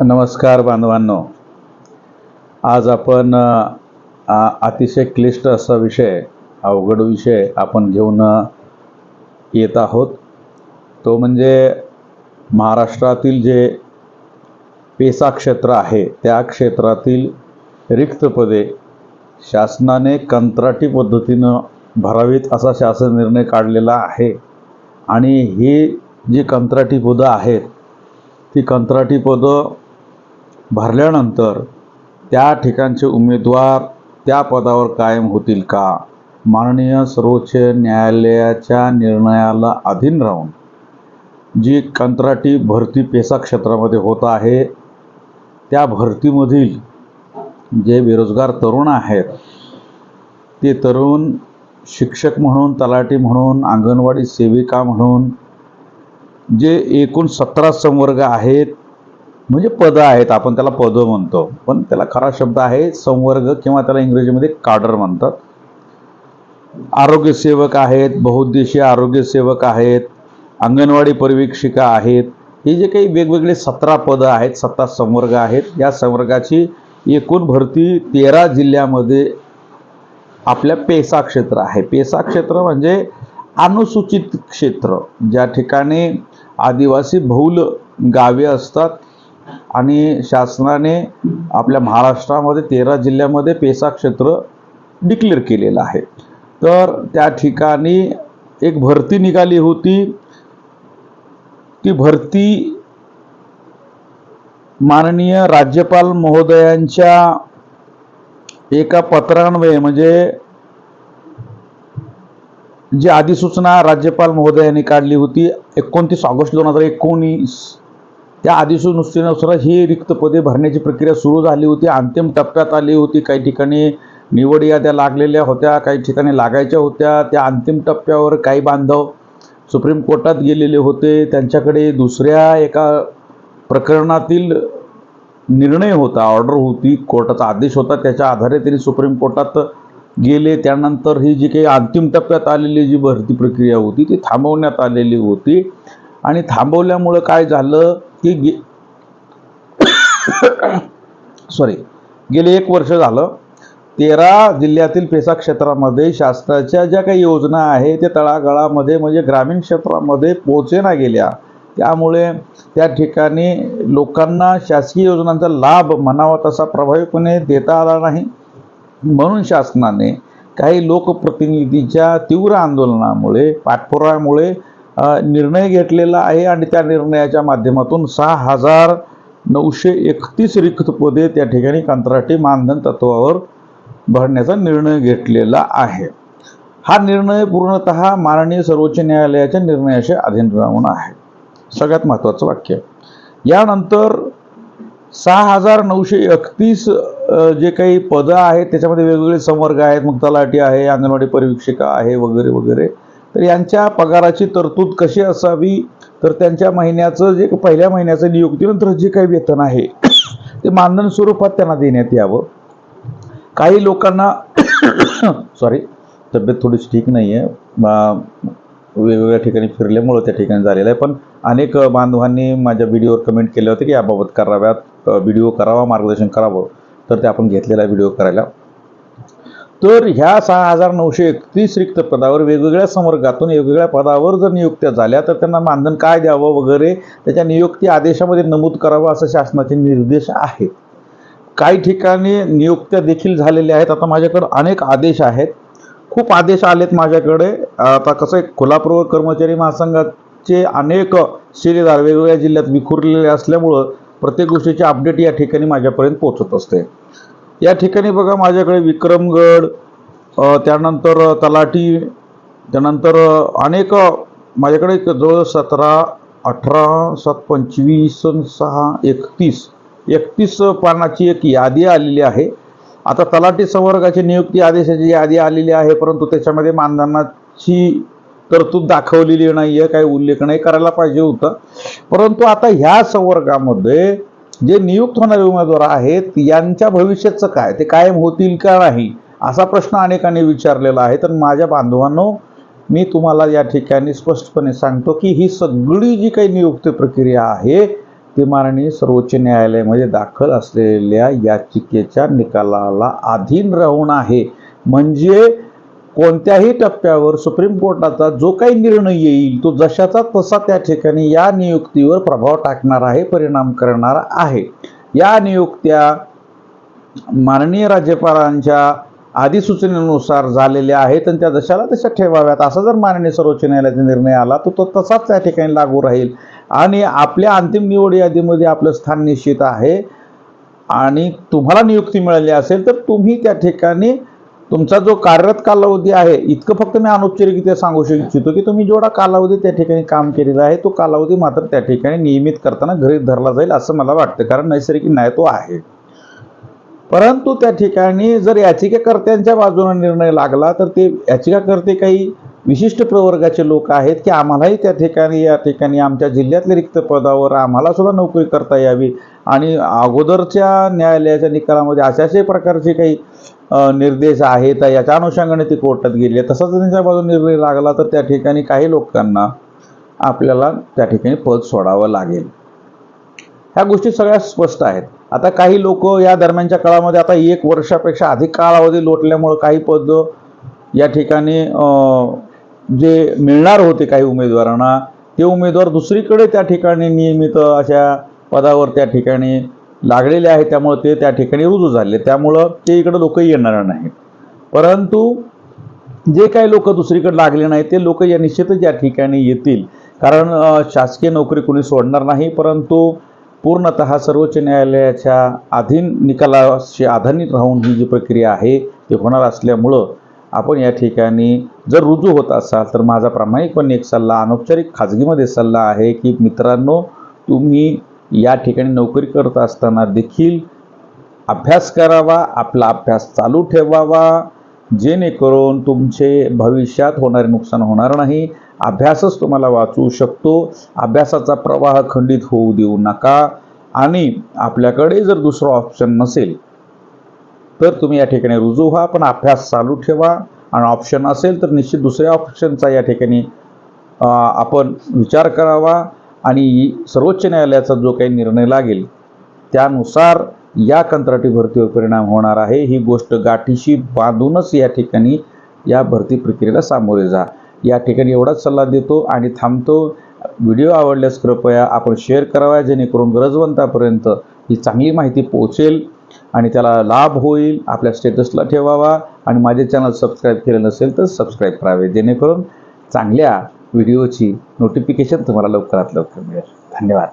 नमस्कार बांधवांनो. आज आपण अतिशय क्लिष्ट असा विषय अवघड विषय आपण घेऊन येत आहोत. तो म्हणजे महाराष्ट्रातील जे पेसा क्षेत्र आहे त्या क्षेत्रातील रिक्त पदे शासनाने कंत्राटी पद्धतीनं भरावीत असा शासन निर्णय काढलेला आहे. आणि ही जी कंत्राटी पदं आहेत ती कंत्राटी पदं भरल्यानंतर त्या ठिकाणचे उमेदवार त्या पदावर कायम होतील का? माननीय सर्वोच्च न्यायालयाच्या निर्णयाला अधीन राहून जी कंत्राटी भरती पेसा क्षेत्रामध्ये होत आहे त्या भरतीमधील जे बेरोजगार तरुण आहेत ते तरुण शिक्षक म्हणून तलाठी म्हणून अंगणवाडी सेविका म्हणून जे एकूण सतरा संवर्ग आहेत म्हणजे पदं आहेत आपण त्याला पदं म्हणतो. पण त्याला खरा शब्द आहे संवर्ग किंवा त्याला इंग्रजीमध्ये काडर म्हणतात. आरोग्यसेवक आहेत बहुउद्देशीय आरोग्यसेवक आहेत अंगणवाडी परिवीक्षिका आहेत. हे जे काही वेगवेगळे सतरा पदं आहेत सतरा संवर्ग आहेत या संवर्गाची एकूण भरती तेरा जिल्ह्यामध्ये आपल्या पेसा क्षेत्र आहे. पेसा क्षेत्र म्हणजे अनुसूचित क्षेत्र. ज्या ठिकाणी आदिवासी बहुल गावे असतात आणि शासनाने आपल्या महाराष्ट्रामध्ये तेरा जिल्ह्यामध्ये पेसा क्षेत्र डिक्लेअर केलेलं आहे. तर त्या ठिकाणी एक भरती निघाली होती. ती भरती माननीय राज्यपाल महोदयांच्या एका पत्रान्वये म्हणजे जी अधिसूचना राज्यपाल महोदयांनी काढली होती एकोणतीस ऑगस्ट दोन हजार एकोणीस त्या अधिसूचनेनुसार ही रिक्त पदे भरण्याची प्रक्रिया सुरू झाली होती. अंतिम टप्प्यात आली होती. काही ठिकाणी निवड याद्या लागलेल्या होत्या काही ठिकाणी लागायच्या होत्या. त्या अंतिम टप्प्यावर काही बांधव सुप्रीम कोर्टात गेलेले होते. त्यांच्याकडे दुसऱ्या एका प्रकरणातील निर्णय होता ऑर्डर होती. कोर्टाचा आदेश होता. त्याच्या आधारे त्यांनी सुप्रीम कोर्टात गेले. त्यानंतर ही जी काही अंतिम टप्प्यात आलेली जी भरती प्रक्रिया होती ती थांबवण्यात आलेली होती. आणि थांबवल्यामुळं काय झालं? की गे सॉरी गेले एक वर्ष झालं. तेरा जिल्ह्यातील पेसा क्षेत्रामध्ये शासनाच्या ज्या काही योजना आहे ते तळागाळामध्ये म्हणजे ग्रामीण क्षेत्रामध्ये पोहोचेना गेल्या. त्यामुळे त्या ठिकाणी लोकांना शासकीय योजनांचा लाभ म्हणावा तसा प्रभावीपणे देता आला नाही. म्हणून शासनाने काही लोकप्रतिनिधीच्या तीव्र आंदोलनामुळे पाठपुराव्यामुळे निर्णय घेतलेला आहे आणि त्या निर्णयाच्या माध्यमातून सहा हजार नऊशे एकतीस रिक्त पदे त्या ठिकाणी कंत्राटी मानधन तत्वावर भरण्याचा निर्णय घेतलेला आहे. हा निर्णय पूर्णतः माननीय सर्वोच्च न्यायालयाच्या निर्णयाशी अधीन राहून आहे. सगळ्यात महत्त्वाचं वाक्य. यानंतर सहा हजार नऊशे एकतीस जे काही पदं आहेत त्याच्यामध्ये वेगवेगळे संवर्ग आहेत मग तलाठी आहे अंगणवाडी परिवीक्षिका आहे वगैरे वगैरे. तर यांच्या पगाराची तरतूद कशी असावी? तर त्यांच्या महिन्याचं जे पहिल्या महिन्याचं नियुक्तीनंतर जे काही वेतन आहे ते मानधन स्वरूपात त्यांना देण्यात यावं. काही लोकांना सॉरी तब्येत थोडीशी ठीक नाही आहे वेगवेगळ्या ठिकाणी फिरल्यामुळं त्या ठिकाणी झालेलं आहे. पण अनेक बांधवांनी माझ्या व्हिडिओवर कमेंट केले होते की याबाबत कराव्यात व्हिडिओ करावा मार्गदर्शन करावं. तर ते आपण घेतलेला व्हिडिओ करायला तर ह्या सहा हजार नऊशे एकतीस रिक्त पदावर वेगवेगळ्या संवर्गातून वेगवेगळ्या पदावर जर नियुक्त्या झाल्या तर त्यांना मानधन काय द्यावं वगैरे त्याच्या नियुक्ती आदेशामध्ये नमूद करावं असं शासनाचे निर्देश आहेत. काही ठिकाणी नियुक्त्या देखील झालेल्या आहेत. आता माझ्याकडे अनेक आदेश आहेत. खूप आदेश आलेत माझ्याकडे. आता कसं आहे कोल्हापूर कर्मचारी महासंघाचे अनेक शिलेदार वेगवेगळ्या जिल्ह्यात विखुरलेले असल्यामुळं प्रत्येक गोष्टीची अपडेट या ठिकाणी माझ्यापर्यंत पोहोचत असते. या ठिकाणी बघा माझ्याकडे विक्रमगड त्यानंतर तलाठी त्यानंतर अनेक माझ्याकडे एक जवळ सतरा अठरा सात पंचवीस सहा एकतीस एकतीस पानाची एक यादी आलेली आहे. आता तलाठी संवर्गाची नियुक्ती आदेशाची यादी आलेली आहे परंतु त्याच्यामध्ये मानधनाची तरतूद दाखवलेली नाही आहे काही उल्लेख नाही करायला पाहिजे होता. परंतु आता ह्या संवर्गामध्ये जे नियुक्त होणारे उमेदवार आहेत यांच्या भविष्याचं काय? ते कायम होतील का नाही? असा प्रश्न अनेकांनी विचारलेला आहे. तर माझ्या बांधवांनो मी तुम्हाला या ठिकाणी स्पष्टपणे सांगतो की ही सगळी जी काही नियुक्ती प्रक्रिया आहे ती माननीय सर्वोच्च न्यायालयामध्ये दाखल असलेल्या याचिकेच्या निकालाला अधीन राहून आहे. म्हणजे कोणत्याही टप्प्यावर सुप्रीम कोर्टाचा जो काही निर्णय येईल तो जशाचा तसा त्या ठिकाणी या नियुक्तीवर प्रभाव टाकणार आहे परिणाम करणार आहे. या नियुक्त्या माननीय राज्यपालांच्या अधिसूचनेनुसार झालेल्या आहेत आणि त्या जशाला तशा ठेवाव्यात. असा जर माननीय सर्वोच्च न्यायालयाचा निर्णय आला तर तो तसाच त्या ठिकाणी लागू राहील. आणि आपल्या अंतिम निवड यादीमध्ये आपलं स्थान निश्चित आहे. आणि तुम्हाला नियुक्ती मिळाली असेल तर तुम्ही त्या ठिकाणी तुमचा जो कार्यरत कालावधी आहे इतकं फक्त मी अनौपचारिकरित्या सांगू इच्छितो की तुम्ही जेवढा कालावधी त्या ठिकाणी काम केलेला आहे तो कालावधी मात्र त्या ठिकाणी नियमित करताना गृहीत धरला जाईल असं मला वाटतं. कारण नैसर्गिक न्याय तो आहे. परंतु त्या ठिकाणी जर याचिकाकर्त्यांच्या बाजूने निर्णय लागला तर ते याचिकाकर्ते काही विशिष्ट प्रवर्गाचे लोक आहेत की आम्हालाही त्या ठिकाणी या ठिकाणी आमच्या जिल्ह्यातल्या रिक्त पदावर आम्हाला सुद्धा नोकरी करता यावी. आणि अगोदरच्या न्यायालयाच्या निकालामध्ये अशा प्रकारचे काही निर्देश आहेत याच्या अनुषंगाने ती कोर्टात गेले. तसाच त्यांच्या बाजूने निर्णय लागला तर त्या ठिकाणी काही लोकांना आपल्याला त्या ठिकाणी पद सोडावं लागेल. ह्या गोष्टी सगळ्या स्पष्ट आहेत. आता काही लोक या दरम्यानच्या काळामध्ये आता एक वर्षापेक्षा अधिक कालावधी लोटल्यामुळं काही पद या ठिकाणी जे मिळणार होते काही उमेदवारांना ते उमेदवार दुसरीकडे त्या ठिकाणी नियमित अशा पदावर त्या ठिकाणी लागलेले आहे त्यामुळे ते त्या ठिकाणी रुजू झाले. त्यामुळं ते इकडं लोक येणार नाहीत. परंतु जे काही लोक दुसरीकडे लागले नाही ते लोक या निश्चितच या ठिकाणी येतील. कारण शासकीय नोकरी कोणी सोडणार नाही परंतु पूर्णतः सर्वोच्च न्यायालयाच्या अधीन निकालाशी आधारित राहून ही जी प्रक्रिया आहे ती होणार असल्यामुळं आपण या ठिकाणी जर रुजू होत असाल तर माझा प्रामाणिकपणे एक सल्ला अनौपचारिक खाजगीमध्ये सल्ला आहे की मित्रांनो तुम्ही या ठिकाणी नोकरी करत असताना देखील अभ्यास करावा आपला अभ्यास चालू ठेवावा जेणेकरून तुमचे भविष्यात होणारे नुकसान होणार नाही. अभ्यासच तुम्हाला वाचवू शकतो. अभ्यासाचा प्रवाह खंडित होऊ देऊ नका. आणि आपल्याकडे जर दुसरं ऑप्शन नसेल तर तुम्ही या ठिकाणी रुजू व्हा पण अभ्यास चालू ठेवा. आणि ऑप्शन असेल तर निश्चित दुसऱ्या ऑप्शनचा या ठिकाणी आपण विचार करावा. आणि सर्वोच्च न्यायालयाचा जो काही निर्णय लागेल त्यानुसार या कंत्राटी भरतीवर परिणाम होणार आहे. ही गोष्ट गाठीशी बांधूनच या ठिकाणी या भरती प्रक्रियेला सामोरे जा. या ठिकाणी एवढाच सल्ला देतो आणि थांबतो. व्हिडिओ आवडल्यास कृपया आपण शेअर करावा जेणेकरून गरजवंतापर्यंत ही चांगली माहिती पोहोचेल. आणि त्याला लाभ होईल. आपल्या स्टेटसला ठेवावा आणि माझे चॅनल सबस्क्राईब केलं नसेल तर सबस्क्राईब करावे. जेणेकरून चांगल्या व्हिडिओची नोटिफिकेशन तुम्हाला लवकरात लवकर मिळेल. धन्यवाद.